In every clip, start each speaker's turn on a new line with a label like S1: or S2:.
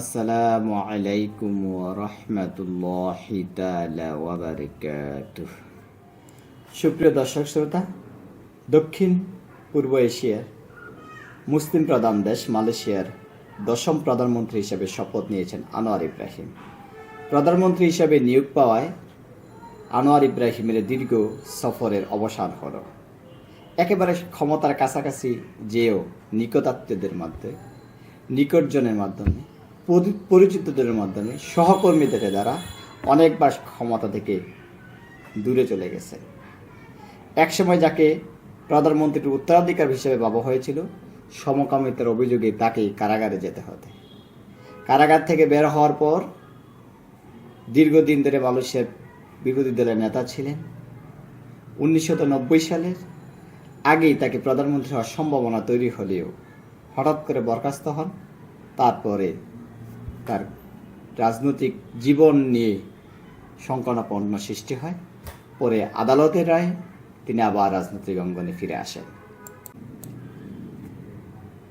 S1: আসসালামু আলাইকুম রহমতুল্লাহ ওবরকাত সুপ্রিয় দর্শক শ্রোতা, দক্ষিণ পূর্ব এশিয়ার মুসলিম প্রধান দেশ মালয়েশিয়ার দশম প্রধানমন্ত্রী হিসেবে শপথ নিয়েছেন আনোয়ার ইব্রাহিম। প্রধানমন্ত্রী হিসেবে নিয়োগ পাওয়ায় আনোয়ার ইব্রাহিমের দীর্ঘ সফরের অবসান হলো। একেবারে ক্ষমতার কাছাকাছি যেও নিকটাত্মীয়দের মধ্যে, নিকটজনের মাধ্যমে পরিচিতদের মাধ্যমে সহকর্মীদের দ্বারা অনেকবার ক্ষমতা থেকে দূরে চলে গেছে। একসময় যাকে প্রধানমন্ত্রীর উত্তরাধিকার হিসেবে ভাবা হয়েছিল, সমকামিতার অভিযোগে তাকে কারাগারে যেতে হতে। কারাগার থেকে বের হওয়ার পর দীর্ঘদিন ধরে মালয়েশিয়ার বিরোধী দলের নেতা ছিলেন। উনিশশো সালের আগেই তাকে প্রধানমন্ত্রী হওয়ার সম্ভাবনা তৈরি হলেও হঠাৎ করে বরখাস্ত হন। তারপরে তার রাজনৈতিক জীবন নিয়ে সংকটাপন্ন সৃষ্টি হয়। পরে আদালতের রায় তিনি আবার রাজনৈতিক অঙ্গনে ফিরে আসেন।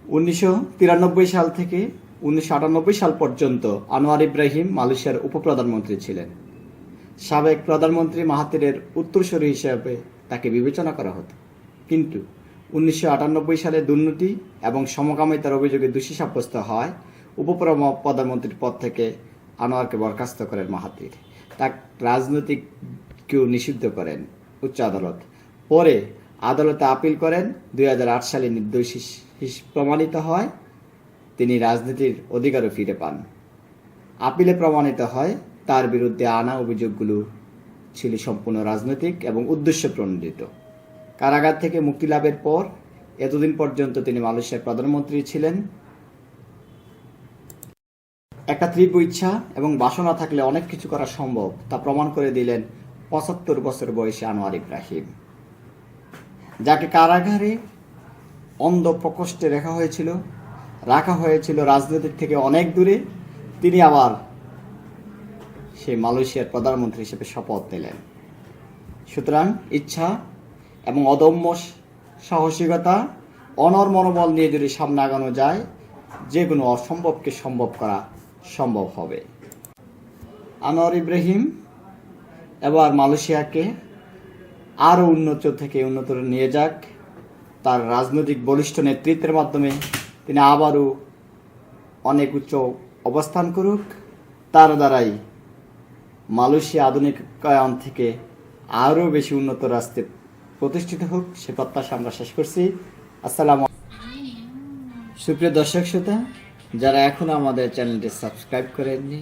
S1: উনিশশো তিরানব্বই সাল থেকে উনিশশো আটানব্বই সাল পর্যন্ত আনোয়ার ইব্রাহিম মালয়েশিয়ার উপপ্রধানমন্ত্রী ছিলেন। সাবেক প্রধানমন্ত্রী মাহাতিরের উত্তরসূরি হিসেবে তাকে বিবেচনা করা হতো। কিন্তু উনিশশো আটানব্বই সালে দুর্নীতি এবং সমকামিতার অভিযোগে দোষী সাব্যস্ত হয় উপপ্রধানমন্ত্রীর পদ থেকে আনোয়ারকে বরখাস্ত করেন মাহাতির তার রাজনৈতিক কেউ নিষিদ্ধ করেন উচ্চ আদালত। পরে আদালতে আপিল করেন, দুই হাজার আট সালে নির্দোষী প্রমাণিত হয়, তিনি রাজনীতির অধিকারও ফিরে পান। আপিলে প্রমাণিত হয়, তার বিরুদ্ধে আনা অভিযোগগুলো ছিল সম্পূর্ণ রাজনৈতিক এবং উদ্দেশ্য প্রণোদিত। কারাগার থেকে মুক্তি লাভের পর, এতদিন পর্যন্ত তিনি মালয়েশিয়ার প্রধানমন্ত্রী ছিলেন। একটা তীব্র ইচ্ছা এবং বাসনা থাকলে অনেক কিছু করা সম্ভব, তা প্রমাণ করে দিলেন পঁচাত্তর বছর বয়সী আনোয়ার ইব্রাহিম। যাকে কারাগারে অন্ধ প্রকোষ্ঠে রাখা হয়েছিল রাখা হয়েছিল রাজনীতির থেকে অনেক দূরে, তিনি আবার সেই মালয়েশিয়ার প্রধানমন্ত্রী হিসেবে শপথ নিলেন। সুতরাং ইচ্ছা এবং অদম্য সাহসিকতা অনর মনোবল নিয়ে যদি সামনে আগানো যায়, যে কোনো অসম্ভবকে সম্ভব করা সম্ভব হবে। আনোয়ার ইব্রাহিম এবার মালয়েশিয়াকে আরও উন্নত থেকে উন্নত নিয়ে যাক। তার রাজনৈতিক বলিষ্ঠ নেতৃত্বের মাধ্যমে তিনি আবারও অনেক উচ্চ অবস্থান করুক। তার দ্বারাই মালয়েশিয়া আধুনিকায়ন থেকে আরও বেশি উন্নত রাস্তায় প্রতিষ্ঠিত হোক, সে প্রত্যাশা আমরা শেষ করছি। আসসালাম সুপ্রিয় দর্শক, শ্রোতা যারা এখনও আমাদের চ্যানেলটি সাবস্ক্রাইব করেননি,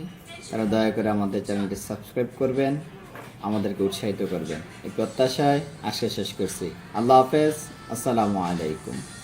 S1: তারা দয়া করে আমাদের চ্যানেলটি সাবস্ক্রাইব করবেন, আমাদেরকে উৎসাহিত করবেন। এই প্রত্যাশায় আজকে শেষ করছি। আল্লাহ হাফেজ, আসসালামু আলাইকুম।